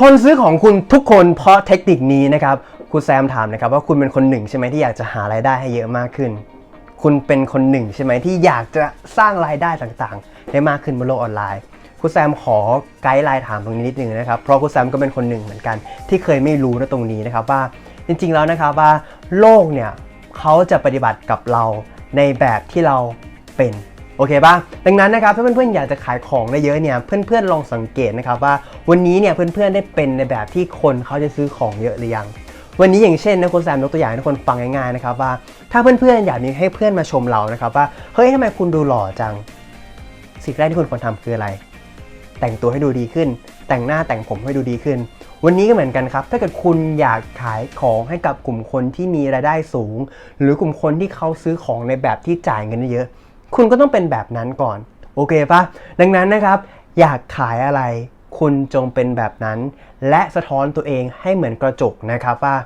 คนซื้อของคุณทุกคนเพราะเทคนิคนี้นะครับคุณแซมถามนะครับว่าคุณเป็นคนหนึ่งใช่ไหมที่อยากจะหารายได้ให้เยอะมากขึ้น คุณเป็นคนหนึ่งใช่ไหมที่อยากจะสร้างรายได้ต่างๆ ได้มากขึ้นบนโลกออนไลน์คุณแซมขอไกด์ไลน์ถามตรงนี้นิดนึงนะครับเพราะคุณแซมก็เป็นคนหนึ่งเหมือนกัน ที่เคยไม่รู้นะตรงนี้นะครับว่าจริงๆแล้วนะครับว่าโลกเนี่ยเขาจะปฏิบัติกับเราในแบบที่เราเป็น โอเคป่ะ ดังนั้นนะครับถ้าเพื่อนๆอยากจะขายของได้เยอะเนี่ยเพื่อนๆลองสังเกตนะครับว่าวันนี้เนี่ยเพื่อนๆได้เป็นในแบบที่คนเขาจะซื้อของเยอะหรือยัง วันนี้อย่างเช่นนะคุณแซมยกตัวอย่างให้ทุกคนฟังง่ายๆนะครับว่า ถ้าเพื่อนๆอยากมีให้เพื่อนมาชมเรานะครับว่าเฮ้ยทำไมคุณดูหล่อจัง สิ่งแรกที่คุณควรทำคืออะไร แต่งตัวให้ดูดีขึ้น แต่งหน้าแต่งผมให้ดูดีขึ้นวันนี้ก็เหมือนกันครับ ถ้าเกิดคุณอยากขายของให้กับกลุ่มคนที่มีรายได้สูง หรือกลุ่มคนที่เขาซื้อของในแบบที่จ่ายเงินเยอะ คุณก็ต้องเป็นแบบนั้นก่อน โอเคปะดังนั้นนะครับ อยากขายอะไร คุณจงเป็นแบบนั้น และสะท้อนตัวเองให้เหมือนกระจกนะครับว่า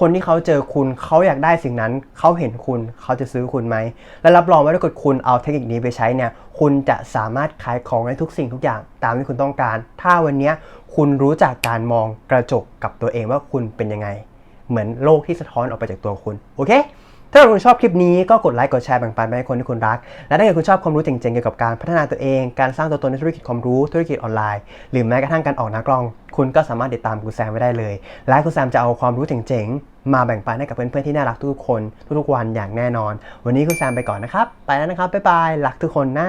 คนที่เขาเจอคุณเขาอยากได้สิ่งนั้น เขาเห็นคุณเขาจะซื้อคุณไหม และรับรองว่าถ้าเกิดคุณเอาเทคนิคนี้ไปใช้เนี่ย คุณจะสามารถขายของได้ทุกสิ่งทุกอย่างตามที่คุณต้องการ ถ้าวันนี้คุณรู้จักการมองกระจกกับตัวเองว่าคุณเป็นยังไง เหมือนโลกที่สะท้อนออกไปจากตัวคุณ โอเค ถ้าคุณชอบคลิปนี้ก็กดไลค์กดแชร์แบ่งปันไปให้คนที่คุณรัก และถ้าเกิดคุณชอบความรู้เจ๋งๆเกี่ยวกับการพัฒนาตัวเอง การสร้างตัวตนในธุรกิจความรู้ธุรกิจออนไลน์ หรือแม้กระทั่งการออกหน้ากล้อง คุณก็สามารถติดตามคุณแซมไว้ได้เลย และคุณแซมจะเอาความรู้เจ๋งๆมาแบ่งปันให้กับเพื่อนๆที่น่ารักทุกคนทุกๆวันอย่างแน่นอน วันนี้คุณแซมไปก่อนนะครับ ไปแล้วนะครับบ๊ายบายรักทุกคนนะ